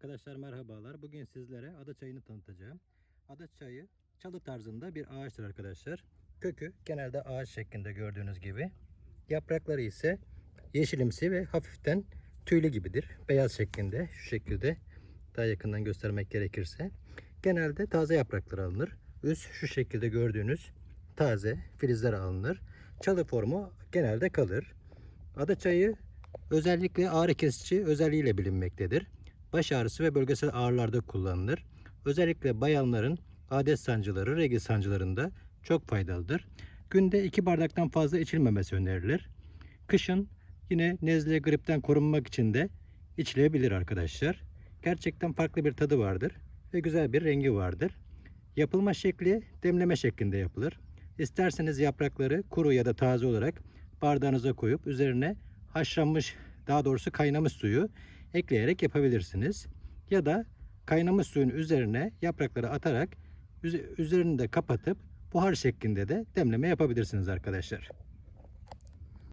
Arkadaşlar merhabalar. Bugün sizlere ada çayını tanıtacağım. Ada çayı çalı tarzında bir ağaçtır arkadaşlar. Kökü genelde ağaç şeklinde gördüğünüz gibi. Yaprakları ise yeşilimsi ve hafiften tüylü gibidir. Beyaz şeklinde şu şekilde daha yakından göstermek gerekirse. Genelde taze yapraklar alınır. Üst şu şekilde gördüğünüz taze filizler alınır. Çalı formu genelde kalır. Ada çayı özellikle ağrı kesici özelliğiyle bilinmektedir. Baş ağrısı ve bölgesel ağrılarda kullanılır. Özellikle bayanların adet sancıları, regl sancılarında çok faydalıdır. Günde 2 bardaktan fazla içilmemesi önerilir. Kışın yine nezle, gripten korunmak için de içilebilir arkadaşlar. Gerçekten farklı bir tadı vardır ve güzel bir rengi vardır. Yapılma şekli demleme şeklinde yapılır. İsterseniz yaprakları kuru ya da taze olarak bardağınıza koyup üzerine haşlanmış daha doğrusu kaynamış suyu ekleyerek yapabilirsiniz. Ya da kaynamış suyun üzerine yaprakları atarak üze- üzerini de kapatıp buhar şeklinde de demleme yapabilirsiniz arkadaşlar.